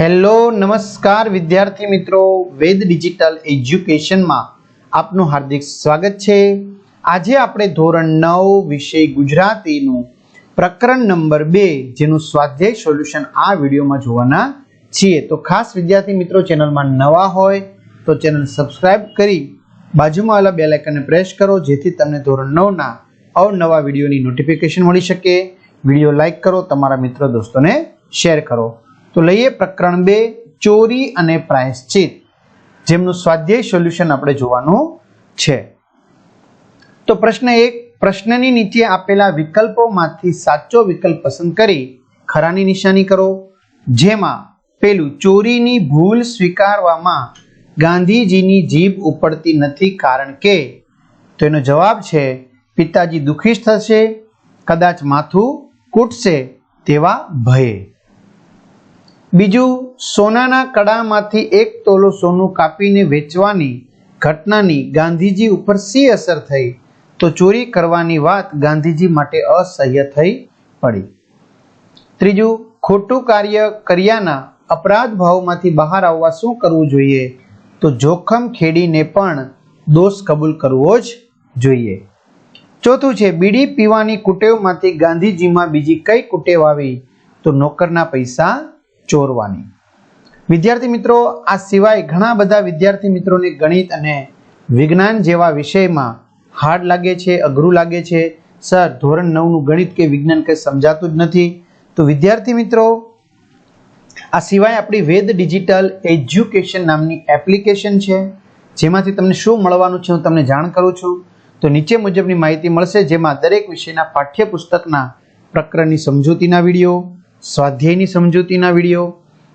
Hello, નમસ્કાર વિદ્યાર્થી મિત્રો. વેદ ડિજિટલ એજ્યુકેશનમાં આપનું હાર્દિક સ્વાગત છે. આજે આપણે ધોરણ નવ વિષય ગુજરાતીનું પ્રકરણ નંબર બે, જેનું સ્વાધ્યાય સોલ્યુશન આ વિડીયોમાં જોવાના છીએ. તો ખાસ વિદ્યાર્થી મિત્રો, ચેનલમાં નવા હોય તો ચેનલ સબસ્ક્રાઇબ કરી બાજુમાં આવેલા બેલ આઇકનને પ્રેસ કરો, જેથી તમને ધોરણ નવના અવનવા વિડીયોની નોટિફિકેશન મળી શકે. વીડિયો લાઇક કરો, તમારા મિત્રો, દોસ્તોને શેર કરો. તો લઈએ પ્રકરણ બે, ચોરી અને પ્રાયશ્ચિત. જેમનું સ્વાધ્યાય સોલ્યુશન આપણે જોવાનું છે. તો પ્રશ્ન એક, પ્રશ્નની નીચે આપેલા વિકલ્પોમાંથી સાચો વિકલ્પ પસંદ કરી ખરાની નિશાની કરો. જેમાં પેલું, ચોરીની ભૂલ સ્વીકારવામાં ગાંધીજીની જીભ ઉપડતી નથી કારણ કે, તો એનો જવાબ છે, પિતાજી દુઃખી થશે, કદાચ માથું કૂટશે તેવા ભયે. બીજું, સોનાના કડામાંથી એક તોલો સોનું કાપીને વેચવાની ઘટનાની ગાંધીજી ઉપર સી અસર થઈ? તો ચોરી કરવાની વાત ગાંધીજી માટે અસહ્ય થઈ પડી. ત્રીજું, ખોટું કાર્ય કર્યાના અપરાધ ભાવમાંથી બહાર આવવા શું કરવું જોઈએ? તો જોખમ ખેડીને પણ દોષ કબૂલ કરવો જ જોઈએ. ચોથું છે, બીડી પીવાની કુટેવમાંથી ગાંધીજીમાં બીજી કઈ કુટેવ આવી? તો નોકરના પૈસા ચોરવાની. વિદ્યાર્થી મિત્રો, આ સિવાય ઘણા બધા વિદ્યાર્થી મિત્રોને ગણિત અને વિજ્ઞાન જેવા વિષયમાં હાર્ડ લાગે છે, અઘરું લાગે છે. સર, ધોરણ નવનું ગણિત કે વિજ્ઞાન કંઈ સમજાતું જ નથી. તો વિદ્યાર્થી મિત્રો, આ સિવાય આપણી વેદ ડિજિટલ એજ્યુકેશન નામની એપ્લિકેશન છે, જેમાંથી તમને શું મળવાનું છે હું તમને જાણ કરું છું. તો નીચે મુજબની માહિતી મળશે, જેમાં દરેક વિષયના પાઠ્યપુસ્તકના પ્રકરણની સમજૂતીના વીડિયો સ્વાધ્યાયની સમજૂતીના વીડિયો,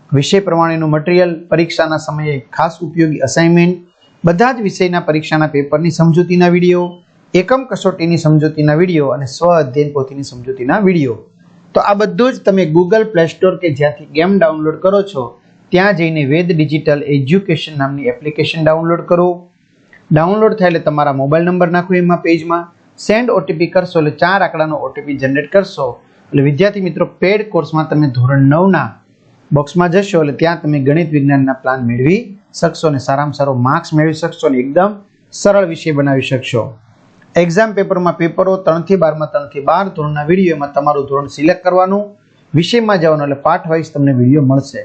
વિષય પ્રમાણેનું મટીરિયલ પરીક્ષાના સમયે ખાસ ઉપયોગી અસાઇનમેન્ટ બધા જ વિષયના પરીક્ષાના પેપરની સમજૂતીના વીડિયો, એકમ કસોટીની સમજૂતીના વીડિયો અને સ્વ અધ્યયન પોથીની સમજૂતીના વીડિયો. તો આ બધું જ તમે ગૂગલ પ્લે સ્ટોર કે જ્યાંથી ગેમ ડાઉનલોડ કરો છો, ત્યાં જઈને વેદ ડિજિટલ એજ્યુકેશન નામની એપ્લિકેશન ડાઉનલોડ કરો. ડાઉનલોડ થાય એટલે તમારા મોબાઈલ નંબર નાખો એમાં પેજમાં સેન્ડ ઓટીપી કરશો એટલે ચાર આંકડાનો ઓટીપી જનરેટ કરશો. એટલે વિદ્યાર્થી મિત્રો પેડ કોર્સમાં તમે ધોરણ નવના બોક્સમાં જશો એટલે ત્યાં તમે ગણિત વિજ્ઞાનના પ્લાન મેળવી શકશો અને સારામાં સારો માર્ક્સ મેળવી શકશો અને એકદમ સરળ વિષય બનાવી શકશો. એક્ઝામ પેપરમાં પેપરો ત્રણથી બારમાં, ત્રણથી બાર ધોરણના વિડીયોમાં તમારું ધોરણ સિલેક્ટ કરવાનું, વિષયમાં જવાનું એટલે પાઠ વાઇઝ તમને વીડિયો મળશે.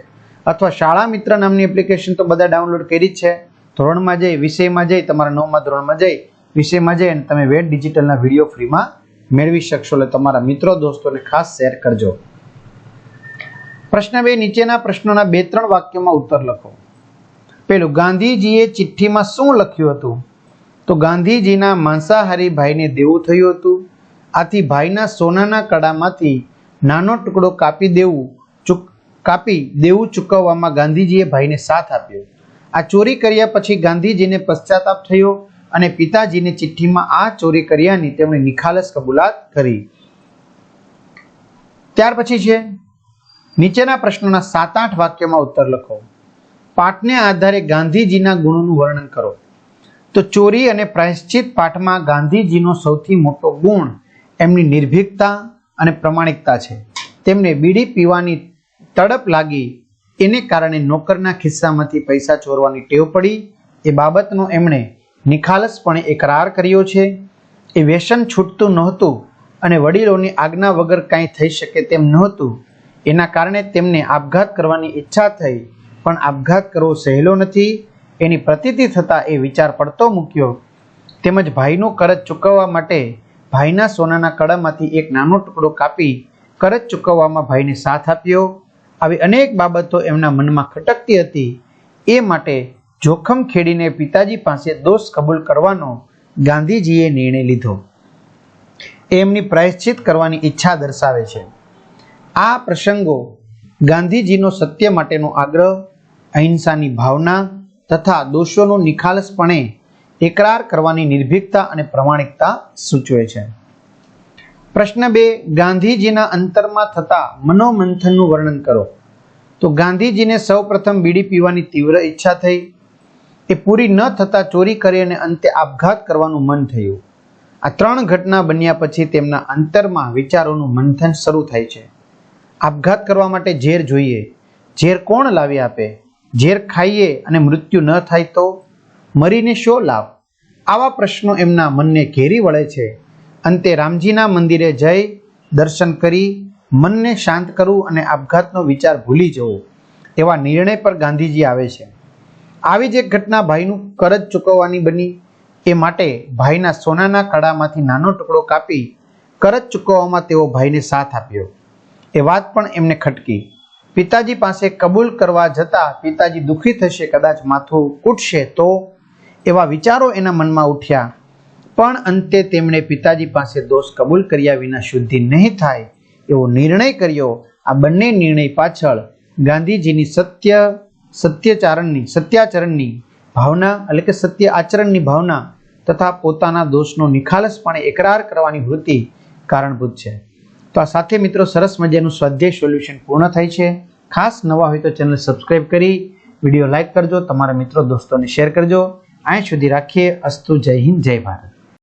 અથવા શાળા મિત્ર નામની એપ્લિકેશન તો બધા ડાઉનલોડ કરી જ છે. ધોરણમાં જઈ, વિષયમાં જઈ, તમારા નવમા ધોરણમાં જઈ, વિષયમાં જઈ અને તમે વેટ ડિજિટલના વીડિયો ફ્રીમાં મેળવી શકશો એટલે તમારા મિત્રો, દોસ્તોને ખાસ શેર કરજો. પ્રશ્ન બે, નીચેના પ્રશ્નોના બે, ત્રણ વાક્યમાં ઉત્તર લખો. પેલું ગાંધીજીએ ચિઠ્ઠીમાં શું લખ્યું હતું? તો ગાંધીજીના માંસાહારી ભાઈને દેવું થયું હતું. આથી ભાઈના સોનાના કડામાંથી નાનો ટુકડો કાપી દેવું ચૂક, કાપી દેવું ચૂકવવામાં ગાંધીજીએ ભાઈને સાથ આપ્યો. આ ચોરી કર્યા પછી ગાંધીજીને પશ્ચાતાપ થયો. અને પિતાજીને ચિઠ્ઠીમાં આ ચોરી કર્યાની તેમણે નિખાલસ કબૂલાત કરી. ત્યાર પછી છે, નીચેના પ્રશ્નોના સાત આઠ વાક્યમાં ઉત્તર લખો. પાઠને આધારે ગાંધીજીના ગુણોનું વર્ણન કરો. તો ચોરી અને પ્રાયશ્ચિત પાઠમાં ગાંધીજીનો સૌથી મોટો ગુણ એમની નિર્ભીકતા અને પ્રમાણિકતા છે. તેમને બીડી પીવાની તડપ લાગી, એને કારણે નોકરના ખિસ્સામાંથી પૈસા ચોરવાની ટેવ પડી. એ બાબતનો એમણે નિખાલસપણે એકરાર કર્યો છે. એ વ્યસન છૂટતું નહોતું અને વડીલોની આજ્ઞા વગર કાંઈ થઈ શકે તેમ નહોતું. એના કારણે તેમને આપઘાત કરવાની ઈચ્છા થઈ, પણ આપઘાત કરવો સહેલો નથી. એની પ્રતીતિ થતાં એ વિચાર પડતો મૂક્યો. તેમજ ભાઈનું કરજ ચૂકવવા માટે ભાઈના સોનાના કડામાંથી એક નાનો ટુકડો કાપી કરજ ચૂકવવામાં ભાઈને સાથ આપ્યો. આવી અનેક બાબતો એમના મનમાં ખટકતી હતી. એ માટે જોખમ ખેડીને પિતાજી પાસે દોષ કબૂલ કરવાનો ગાંધીજીએ નિર્ણય લીધો. એમની પ્રાયશ્ચિત કરવાની ઈચ્છા દર્શાવે છે. આ પ્રસંગો ગાંધીજીનો સત્ય માટેનો આગ્રહ, અહિંસાની ભાવના તથા દોષોનો નિખાલસપણે એકરાર કરવાની નિર્ભીકતા અને પ્રમાણિકતા સૂચવે છે. પ્રશ્ન બે, ગાંધીજીના અંતરમાં થતા મનોમંથનનું વર્ણન કરો. તો ગાંધીજીને સૌપ્રથમ બીડી પીવાની તીવ્ર ઈચ્છા થઈ. એ પૂરી ન થતાં ચોરી કરી અને અંતે આપઘાત કરવાનું મન થયું. આ ત્રણ ઘટના બન્યા પછી તેમના અંતરમાં વિચારોનું મંથન શરૂ થાય છે. આપઘાત કરવા માટે ઝેર જોઈએ. ઝેર કોણ લાવી આપે? ઝેર ખાઈએ અને મૃત્યુ ન થાય તો? મરીને શો લાભ? આવા પ્રશ્નો એમના મનને ઘેરી વળે છે. અંતે રામજીના મંદિરે જઈ દર્શન કરી મનને શાંત કરવું અને આપઘાતનો વિચાર ભૂલી જવો. તેવા નિર્ણય પર ગાંધીજી આવે છે. આવી જ એક ઘટના ભાઈનું કરજ ચૂકવવાની બની. એ માટે ભાઈના સોનાના કડામાંથી નાનો ટુકડો કાપી કરજ ચૂકવવામાં તેઓ ભાઈને સાથ આપ્યો. એ વાત પણ એમને ખટકી. પિતાજી પાસે કબૂલ કરવા જતાં પિતાજી દુઃખી થશે, કદાચ માથું કૂટશે તો? એવા વિચારો એના મનમાં ઉઠ્યા. પણ અંતે તેમણે પિતાજી પાસે દોષ કબૂલ કર્યા વિના શુદ્ધિ નહીં થાય એવો નિર્ણય કર્યો. આ બંને નિર્ણય પાછળ ગાંધીજીની સત્ય સત્યચારણની, સત્યાચરણની ભાવના એટલે કે સત્ય આચરણની ભાવના તથા પોતાના દોષનો નિખાલસપણે એકરાર કરવાની વૃત્તિ કારણભૂત છે. તો આ સાથે મિત્રો સરસ મજાનું સ્વાધ્યાય સોલ્યુશન પૂર્ણ થાય છે. ખાસ નવા હોય તો ચેનલ સબસ્ક્રાઈબ કરી, વીડિયો લાઇક કરજો, તમારા મિત્રો, દોસ્તોને શેર કરજો. અહીં સુધી રાખીએ. અસ્તુ જય હિન્દ, જય ભારત.